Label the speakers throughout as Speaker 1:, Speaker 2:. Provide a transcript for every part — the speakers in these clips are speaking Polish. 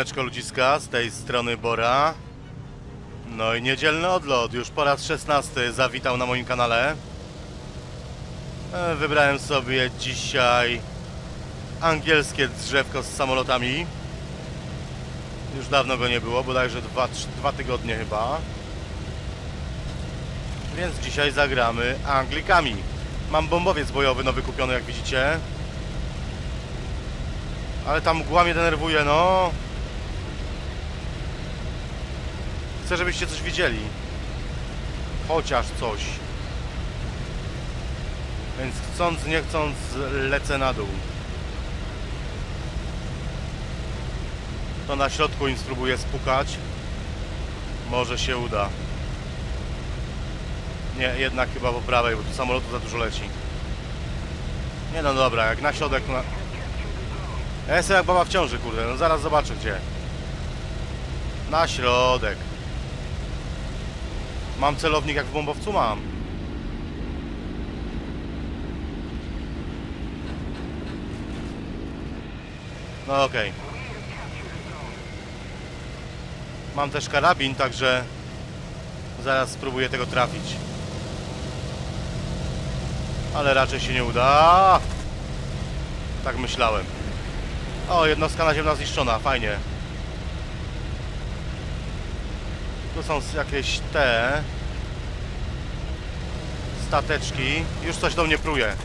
Speaker 1: Siemaneczko ludziska, z tej strony Bora. No i niedzielny odlot, już po raz 16 zawitał na moim kanale. E, Wybrałem sobie dzisiaj angielskie drzewko z samolotami. Już dawno go nie było, bodajże dwa, trz- dwa tygodnie chyba. Więc dzisiaj zagramy Anglikami. Mam bombowiec bojowy nowy kupiony, jak widzicie. Ale ta mgła mnie denerwuje, no. Chcę, żebyście coś widzieli. Chociaż coś. Więc chcąc, nie chcąc, lecę na dół. To na środku im spróbuję spukać. Może się uda. Nie, jednak chyba po prawej, bo tu samolotu za dużo leci. Nie no dobra, jak na środek... Na... Ja jestem jak baba w ciąży, kurde, no zaraz zobaczę gdzie. Na środek. Mam celownik jak w bombowcu? Mam. No okej. Mam też karabin, także zaraz spróbuję tego trafić. Ale raczej się nie uda. Tak myślałem. O, jednostka naziemna zniszczona, fajnie. Tu są jakieś te stateczki. Już coś do mnie pruje.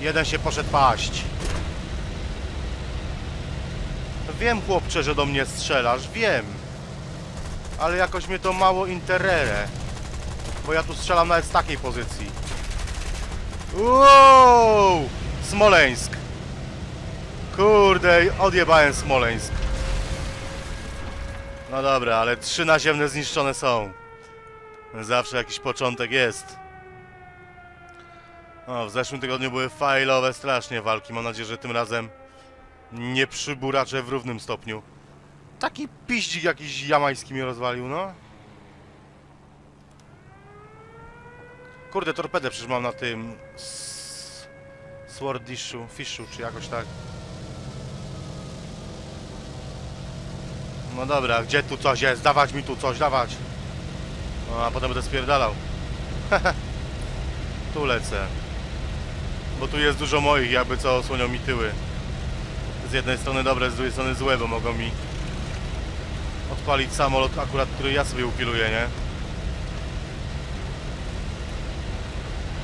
Speaker 1: Jeden się poszedł paść. Wiem, chłopcze, że do mnie strzelasz, wiem. Ale jakoś mnie to mało interere. Bo ja tu strzelam nawet z takiej pozycji. Wow! Smoleńsk. Kurde, odjebałem Smoleńsk. No dobra, ale trzy naziemne zniszczone są. Zawsze jakiś początek jest. O, w zeszłym tygodniu były fajlowe strasznie walki. Mam nadzieję, że tym razem nie przyburaczę w równym stopniu. Taki piździk jakiś jamański mnie rozwalił, no. Kurde, torpedę przecież mam na tym... Swordishu, Fishu, czy jakoś tak. No dobra, gdzie tu coś jest? Dawać mi tu coś, dawać. No, a potem będę spierdalał. tu lecę. Bo tu jest dużo moich, jakby co osłonią mi tyły. Z jednej strony dobre, z drugiej strony złe, bo mogą mi odpalić samolot akurat, który ja sobie upiluję, nie?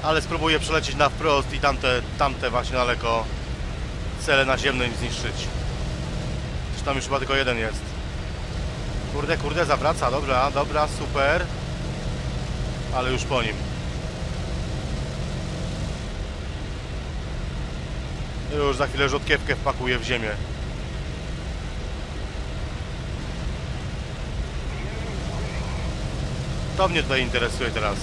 Speaker 1: Ale spróbuję przelecieć na wprost i tamte, tamte właśnie daleko cele naziemne im zniszczyć. Czy tam już chyba tylko jeden jest. Kurde, kurde, zawraca, dobra, dobra, super. Ale już po nim. Już za chwilę rzodkiewkę wpakuję w ziemię. To mnie tutaj interesuje teraz.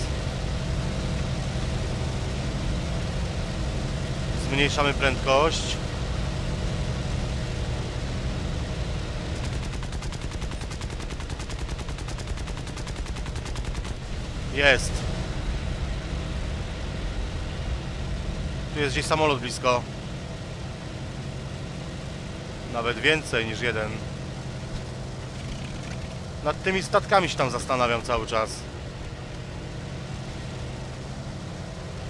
Speaker 1: Zmniejszamy prędkość. Jest. Tu jest gdzieś samolot blisko. Nawet więcej niż jeden. Nad tymi statkami się tam zastanawiam cały czas.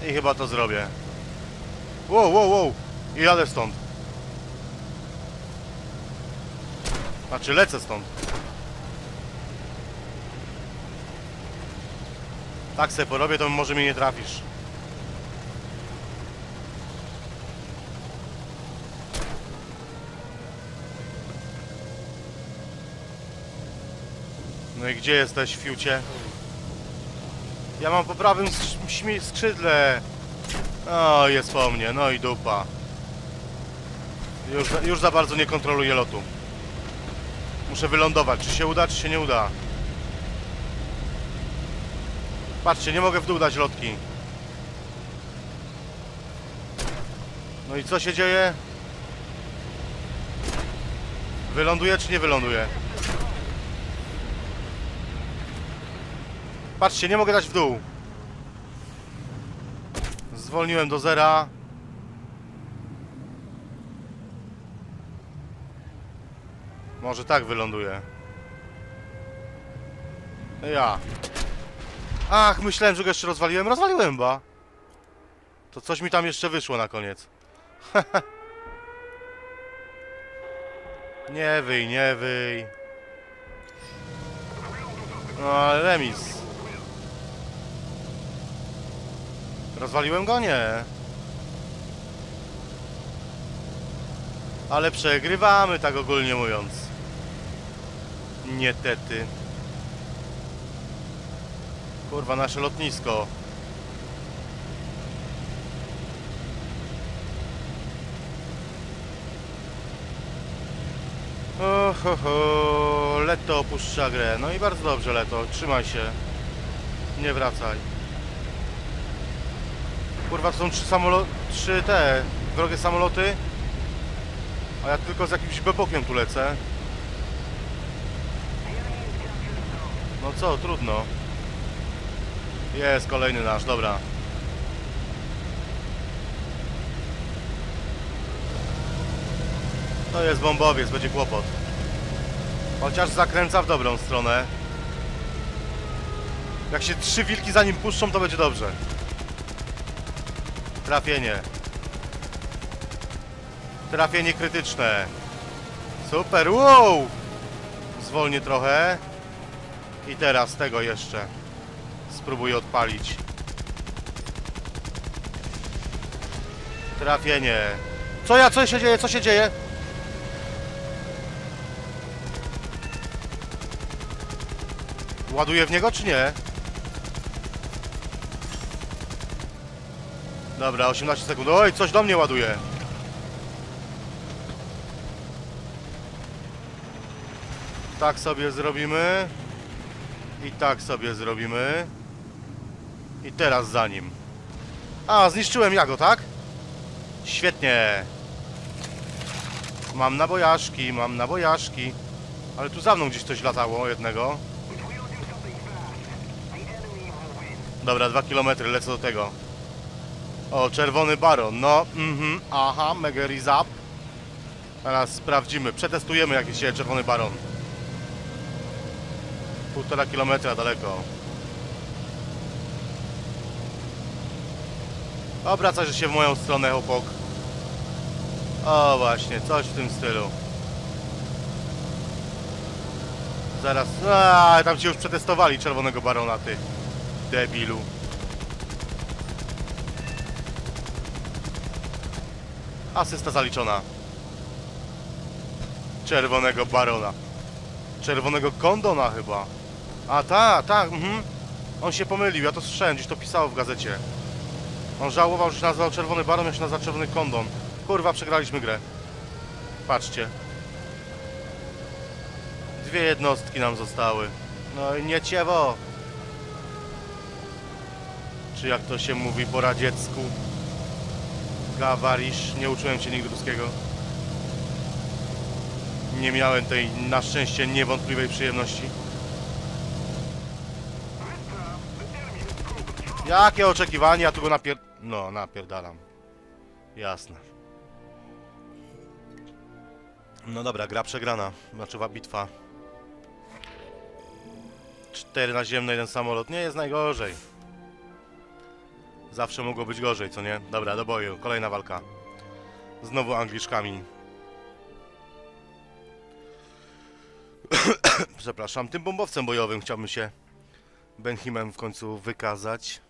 Speaker 1: I chyba to zrobię. Wow, wow, wow. I jadę stąd. Znaczy lecę stąd. Tak se porobię, to może mnie nie trafisz. No i gdzie jesteś, fiucie? Ja mam po prawym skrzydle. O, jest po mnie, no i dupa. Już, już za bardzo nie kontroluję lotu. Muszę wylądować, czy się uda, czy się nie uda. Patrzcie, nie mogę w dół dać lotki. No i co się dzieje? Wyląduje, czy nie wyląduje? Patrzcie, nie mogę dać w dół. Zwolniłem do zera. Może tak wyląduje. Ja. Ach, myślałem, że go jeszcze rozwaliłem. Rozwaliłem, ba. To coś mi tam jeszcze wyszło na koniec. nie wyj, nie wyj. No, ale remis. Rozwaliłem go? Nie. Ale przegrywamy, tak ogólnie mówiąc. Niestety. Kurwa, nasze lotnisko. Ohoho, Leto opuszcza grę. No i bardzo dobrze, Leto. Trzymaj się. Nie wracaj. Kurwa, to są trzy samoloty, trzy te wrogie samoloty. A ja tylko z jakimś bebokiem tu lecę. No co, trudno. Jest kolejny nasz, dobra. To jest bombowiec, będzie kłopot. Chociaż zakręca w dobrą stronę. Jak się trzy wilki za nim puszczą, to będzie dobrze. Trafienie. Trafienie krytyczne. Super, wow! Zwolnię trochę. I teraz tego jeszcze. Spróbuję odpalić. Trafienie. Co ja, co się dzieje, co się dzieje? Ładuję w niego, czy nie? Dobra, 18 sekund. Oj, coś do mnie ładuje. Tak sobie zrobimy. I tak sobie zrobimy. I teraz za nim. A, zniszczyłem ja go, tak? Świetnie. Mam nabojaszki, mam nabojaszki. Ale tu za mną gdzieś coś latało jednego. Dobra, dwa kilometry, lecę do tego. O, czerwony baron. No, mhm, aha, Megery Zap. Teraz sprawdzimy, przetestujemy jakiś się czerwony baron. Półtora kilometra daleko. Obraca się w moją stronę, chłopak. O, właśnie, coś w tym stylu. Zaraz. A, tam ci już przetestowali czerwonego barona, ty. Debilu. Asysta zaliczona. Czerwonego barona. Czerwonego kondona chyba. A tak, tak, mhm. On się pomylił, ja to słyszałem, gdzieś to pisało w gazecie. On żałował, że się nazywał Czerwony Baron, ja się nazywa Czerwony Kondon. Kurwa, przegraliśmy grę. Patrzcie. Dwie jednostki nam zostały. No i nie ciewo. Czy jak to się mówi po radziecku? Gawarisz. Nie uczyłem się nigdy ruskiego. Nie miałem tej na szczęście niewątpliwej przyjemności. Jakie oczekiwania? Tu go napier... No, napierdalam. Jasne. No dobra, gra przegrana. Znaczy bitwa. 4 naziemne, jeden samolot. Nie jest najgorzej. Zawsze mogło być gorzej, co nie? Dobra, do boju. Kolejna walka. Znowu Angliczkami. Przepraszam, tym bombowcem bojowym chciałbym się Benhimem w końcu wykazać.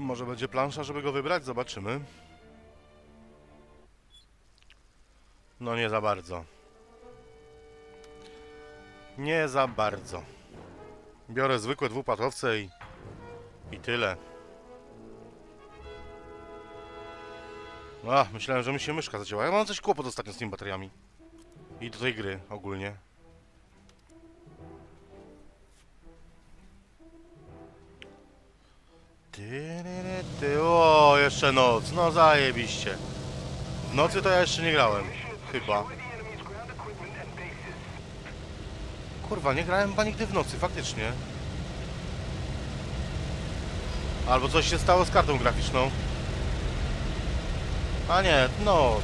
Speaker 1: Może będzie plansza, żeby go wybrać? Zobaczymy. No nie za bardzo. Nie za bardzo. Biorę zwykłe dwupatowce i... I tyle. A, myślałem, że mi się myszka zacięła. Ja mam coś kłopot ostatnio z tymi bateriami. I do tej gry ogólnie. Ty, ty. O, jeszcze noc. No zajebiście. W nocy to ja jeszcze nie grałem. Chyba. Kurwa, nie grałem chyba nigdy w nocy, faktycznie. Albo coś się stało z kartą graficzną. A nie, noc.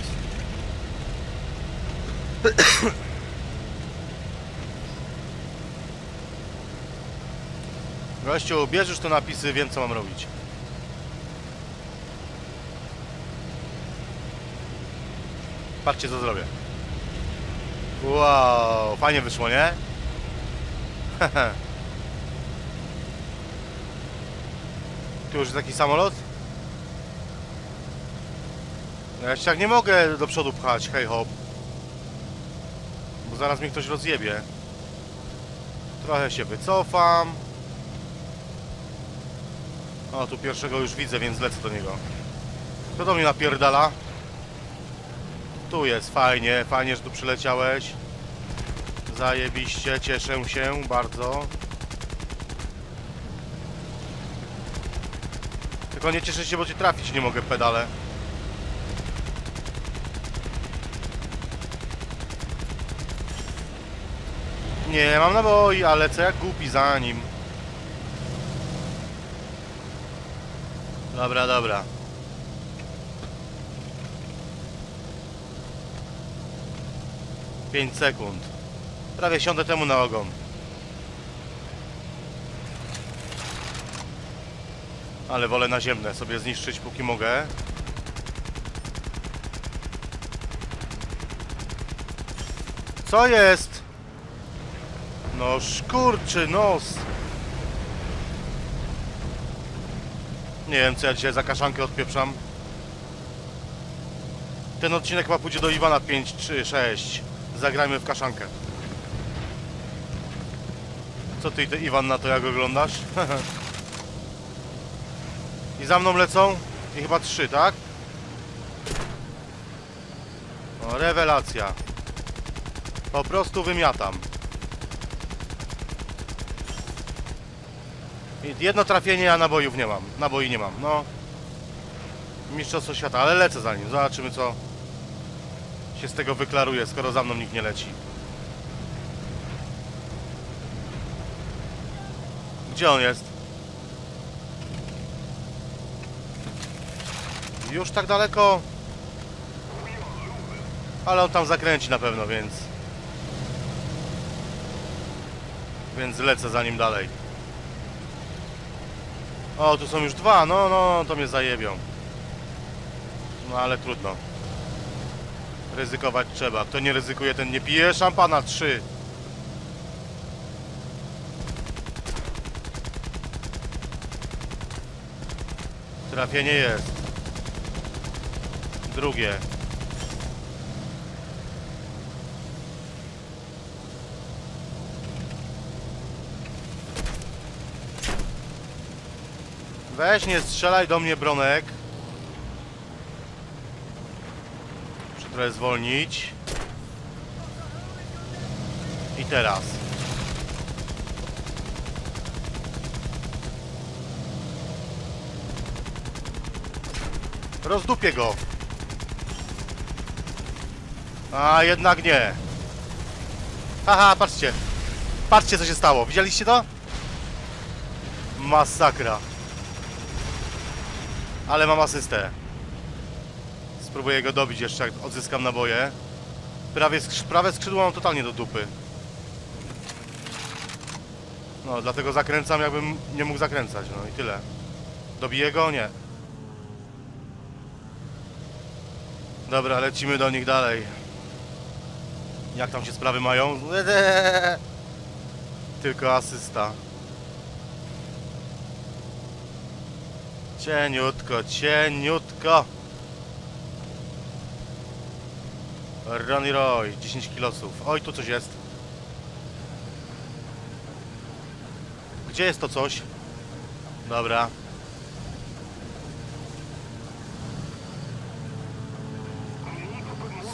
Speaker 1: Gościu, bierzesz te napisy, wiem co mam robić. Patrzcie co zrobię. Wow, fajnie wyszło, nie? Tu już taki samolot? No ja się tak nie mogę do przodu pchać, hej hop. Bo zaraz mnie ktoś rozjebie. Trochę się wycofam. O, tu pierwszego już widzę, więc lecę do niego. Kto do mnie napierdala? Tu jest, fajnie, fajnie, że tu przyleciałeś. Zajebiście, cieszę się bardzo. Tylko nie cieszę się, bo cię trafić nie mogę pedale. Nie, mam naboi, ale co jak głupi za nim. Dobra, dobra. Pięć sekund. Prawie siądę temu na ogon. Ale wolę naziemne sobie zniszczyć póki mogę. Co jest? No szkurczy nos. Nie wiem co ja dzisiaj za kaszankę odpieprzam. Ten odcinek chyba pójdzie do Iwana 5 czy 6. Zagrajmy w kaszankę. Co ty, ty Iwan na to jak oglądasz? I za mną lecą? I chyba trzy, tak? O, rewelacja. Po prostu wymiatam. Jedno trafienie, a nabojów nie mam. Naboi nie mam, no. Mistrzostwo świata, ale lecę za nim. Zobaczymy co się z tego wyklaruje, skoro za mną nikt nie leci. Gdzie on jest? Już tak daleko? Ale on tam zakręci na pewno, więc... Więc lecę za nim dalej. O, tu są już dwa, no, no, to mnie zajebią. No, ale trudno. Ryzykować trzeba. Kto nie ryzykuje, ten nie pije szampana. Trzy. Trafienie jest. Drugie. Weź nie strzelaj do mnie bronek. Muszę trochę zwolnić. I teraz. Rozdupię go. A jednak nie. Haha, patrzcie. Patrzcie co się stało. Widzieliście to? Masakra. Ale mam asystę. Spróbuję go dobić jeszcze, jak odzyskam naboje. Prawie skrzy prawe skrzydło mam totalnie do dupy. No, dlatego zakręcam, jakbym nie mógł zakręcać. No i tyle. Dobiję go? Nie. Dobra, lecimy do nich dalej. Jak tam się sprawy mają? Tylko asysta. Cieniutko, cieniutko. Ronnie Roy, 10 kilosów. Oj, tu coś jest. Gdzie jest to coś? Dobra.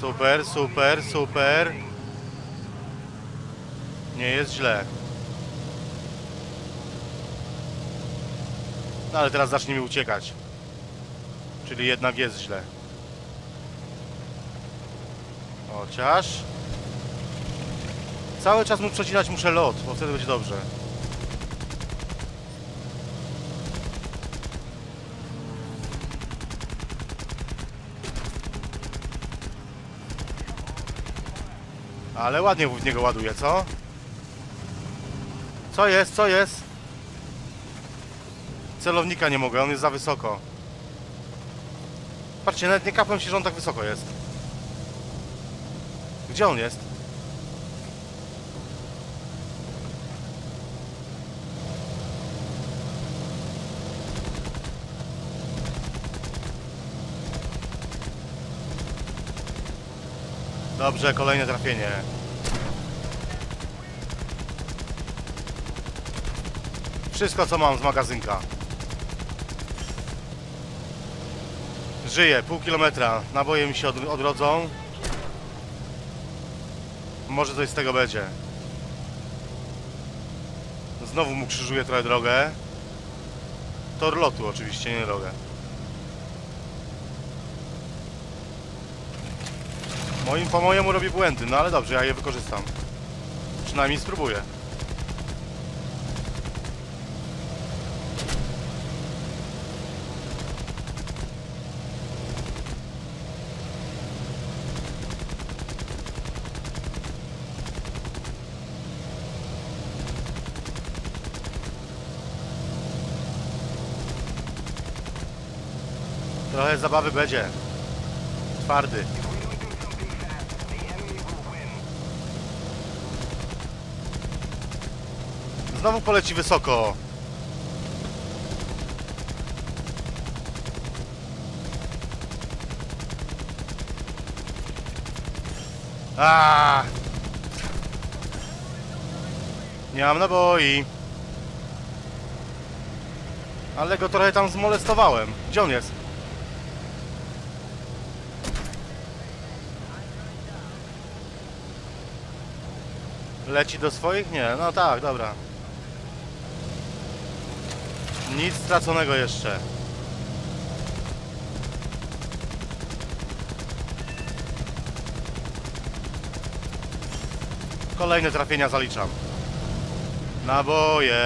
Speaker 1: Super, super, super. Nie jest źle. No ale teraz zacznie mi uciekać. Czyli jednak jest źle. Chociaż... Cały czas mu przecinać muszę lot, bo wtedy będzie dobrze. Ale ładnie w niego ładuje, co? Co jest, co jest? Celownika nie mogę, on jest za wysoko. Patrzcie, nawet nie kapłem się, że on tak wysoko jest. Gdzie on jest? Dobrze, kolejne trafienie. Wszystko co mam z magazynka. Żyję, pół kilometra. Naboje mi się od, odrodzą. Może coś z tego będzie. Znowu mu krzyżuję trochę drogę. Tor lotu oczywiście, nie drogę. Moim po mojemu robię błędy, no ale dobrze, ja je wykorzystam. Przynajmniej spróbuję. Trochę zabawy będzie. Twardy. Znowu poleci wysoko. A! Nie mam naboi. Ale go trochę tam zmolestowałem. Gdzie on jest? Leci do swoich? Nie, no tak, dobra. Nic straconego jeszcze. Kolejne trafienia zaliczam. Naboje.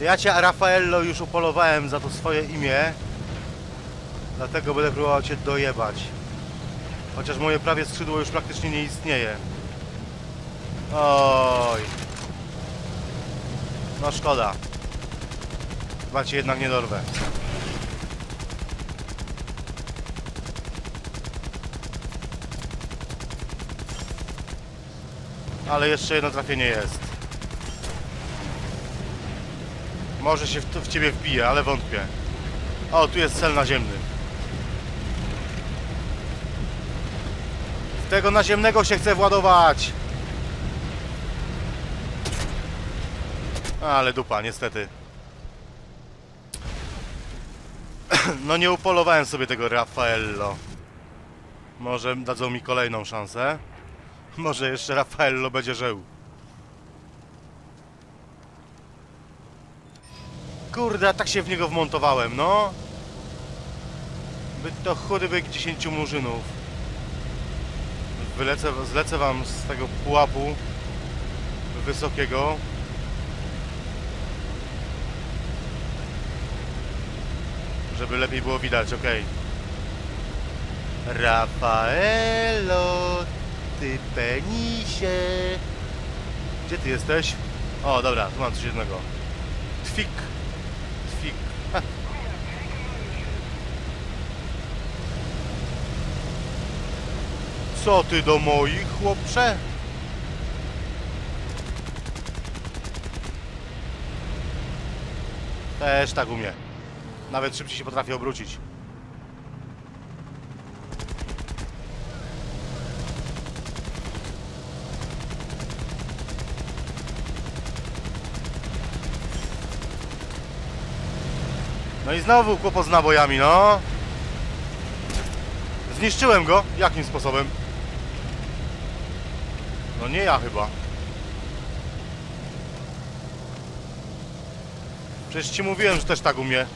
Speaker 1: Ja cię, Rafaello, już upolowałem za to swoje imię. Dlatego będę próbował cię dojebać. Chociaż moje prawie skrzydło już praktycznie nie istnieje. Oj. No szkoda. Chyba cię jednak nie dorwę. Ale jeszcze jedno trafienie jest. Może się w, w ciebie wbije, ale wątpię. O, tu jest cel naziemny. Tego naziemnego się chce władować. Ale dupa, niestety. No nie upolowałem sobie tego Raffaello. Może dadzą mi kolejną szansę. Może jeszcze Raffaello będzie żył. Kurde, tak się w niego wmontowałem, no. By to chudy byk 10 murzynów. Wylecę, zlecę wam z tego pułapu wysokiego. Żeby lepiej było widać, ok. Rafaelo, ty penisie. Gdzie ty jesteś? O, dobra, tu mam coś jednego. Twik. Co ty do moich, chłopcze? Też tak umie. Nawet szybciej się potrafi obrócić. No i znowu kłopot z nabojami, no. Zniszczyłem go? Jakim sposobem? No nie ja chyba. Przecież ci mówiłem, że też tak umie.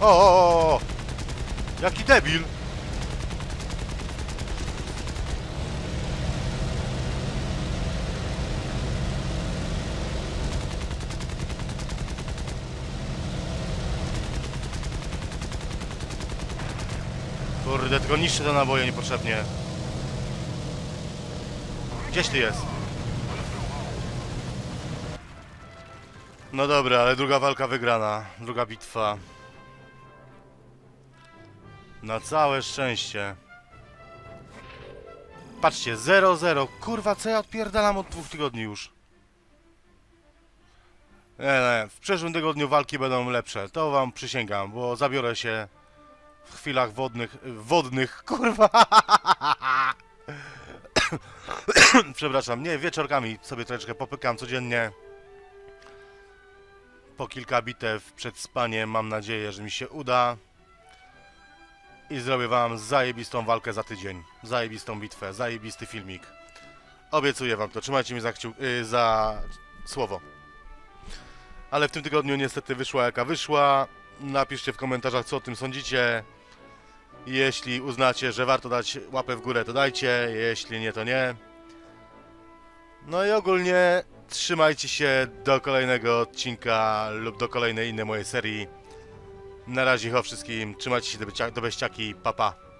Speaker 1: O, o, o, o. Jaki debil. Kurde, tylko niszczę te naboje niepotrzebnie. Gdzieś ty jest? No dobra, ale druga walka wygrana. Druga bitwa. Na całe szczęście. Patrzcie, 0-0. Kurwa, co ja odpierdalam od dwóch tygodni już. Nie, nie, w przyszłym tygodniu walki będą lepsze. To wam przysięgam, bo zabiorę się w chwilach wodnych. Wodnych, kurwa! Przepraszam, nie, wieczorkami sobie troszeczkę popykam codziennie. Po kilka bitew przed spaniem mam nadzieję, że mi się uda. I zrobię wam zajebistą walkę za tydzień. Zajebistą bitwę, zajebisty filmik. Obiecuję wam to, trzymajcie mnie za, kciu- y, za słowo. Ale w tym tygodniu niestety wyszła jaka wyszła. Napiszcie w komentarzach co o tym sądzicie. Jeśli uznacie, że warto dać łapę w górę, to dajcie. Jeśli nie, to nie. No i ogólnie trzymajcie się do kolejnego odcinka lub do kolejnej innej mojej serii. Na razie o wszystkim. Trzymajcie się do, bycia- do beściaki. Pa, pa.